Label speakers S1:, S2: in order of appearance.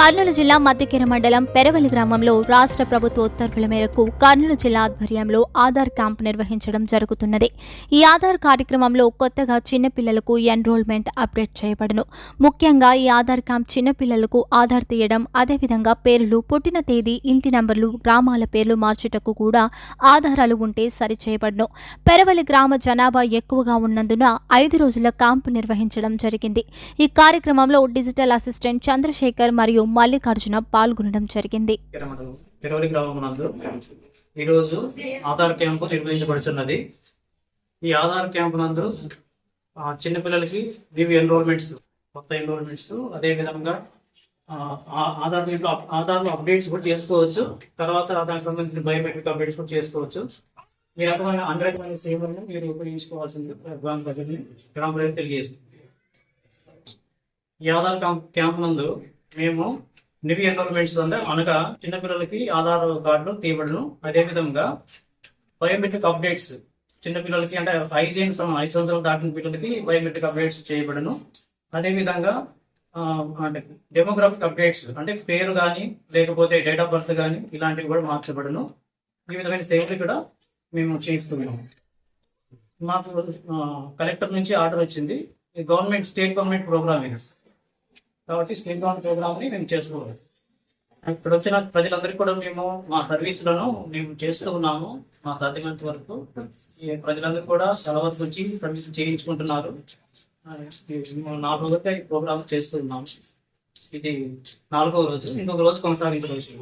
S1: కర్నూలు జిల్లా మధ్యకిర మండలం పెరవలి గ్రామంలో రాష్ట్ర ప్రభుత్వ ఉత్తర్వుల మేరకు కర్నూలు జిల్లా ఆధ్వర్యంలో ఆధార్ క్యాంప్ నిర్వహించడం జరుగుతున్నది. ఈ ఆధార్ కార్యక్రమంలో కొత్తగా చిన్నపిల్లలకు ఎన్రోల్మెంట్ అప్డేట్ చేయబడును. ముఖ్యంగా ఈ ఆధార్ క్యాంప్ చిన్నపిల్లలకు ఆధార్ తీయడం అదేవిధంగా పేర్లు పుట్టిన తేదీ ఇంటి నంబర్లు గ్రామాల పేర్లు మార్చుటకు కూడా ఆధారాలు ఉంటే సరిచేయబడును. పెరవలి గ్రామ జనాభా ఎక్కువగా ఉన్నందున ఐదు రోజుల క్యాంపు నిర్వహించడం జరిగింది. ఈ కార్యక్రమంలో డిజిటల్ అసిస్టెంట్ చంద్రశేఖర్ మరియు మల్లికార్జున పాల్గొనడం జరిగింది.
S2: గ్రామం నందు ఈరోజు ఆధార్ క్యాంపు నిర్వహించబడుతున్నది. ఈ ఆధార్ క్యాంపు నందు చిన్నపిల్లలకి దివ్య ఎన్రోల్మెంట్స్ కొత్త ఎన్రోల్మెంట్స్ అదేవిధంగా ఆ, ఆధార్ దీంట్లో ఆధార్ అప్డేట్స్ కూడా చేసుకోవచ్చు. తర్వాత దానికి సంబంధించిన బయోమెట్రిక్ అప్డేట్స్ కూడా చేసుకోవచ్చు. ఈ రకమైన అన్ని రకమైన సేవలను మీరు ఉపయోగించుకోవాల్సింది గ్రామ ప్రజల్ని గ్రామ ప్రజలు తెలియజేస్తుంది ఈ ఆధార్ క్యాంప్ క్యాంప్ నందు మేము నివి ఎన్రోల్మెంట్స్ అనగా చిన్నపిల్లలకి ఆధార్ కార్డులు తీయబడును. అదేవిధంగా బయోమెట్రిక్ అప్డేట్స్ చిన్నపిల్లలకి అంటే ఐదేళ్ళు ఐదు సంవత్సరాలు దాటిన పిల్లలకి బయోమెట్రిక్ అప్డేట్స్ చేయబడును. అదేవిధంగా అంటే డెమోగ్రాఫిక్ అప్డేట్స్ అంటే పేరు కానీ లేకపోతే డేట్ ఆఫ్ బర్త్ కానీ ఇలాంటివి కూడా మార్చబడును. ఈ విధమైన సేవలు కూడా మేము చేస్తున్నాం మాకు కలెక్టర్ నుంచి ఆర్డర్ వచ్చింది. గవర్నమెంట్ స్టేట్ గవర్నమెంట్ ప్రోగ్రామ్ ఇది. కాబట్టి స్టేట్ గ్రౌండ్ ప్రోగ్రామ్ని మేము చేసుకోవాలి. ఇక్కడ వచ్చిన ప్రజలందరికీ కూడా మేము మా సర్వీసులను మేము చేస్తూ ఉన్నాము. మా సాధ్యమైనంత వరకు ఈ ప్రజలందరూ కూడా చాలా వరకు వచ్చి సర్వీస్ చేయించుకుంటున్నారు. మేము నాలుగు రోజులుగా ఈ ప్రోగ్రామ్ చేస్తూ ఉన్నాము. ఇది నాలుగో రోజు. ఇంకొక రోజు కొనసాగించవచ్చు.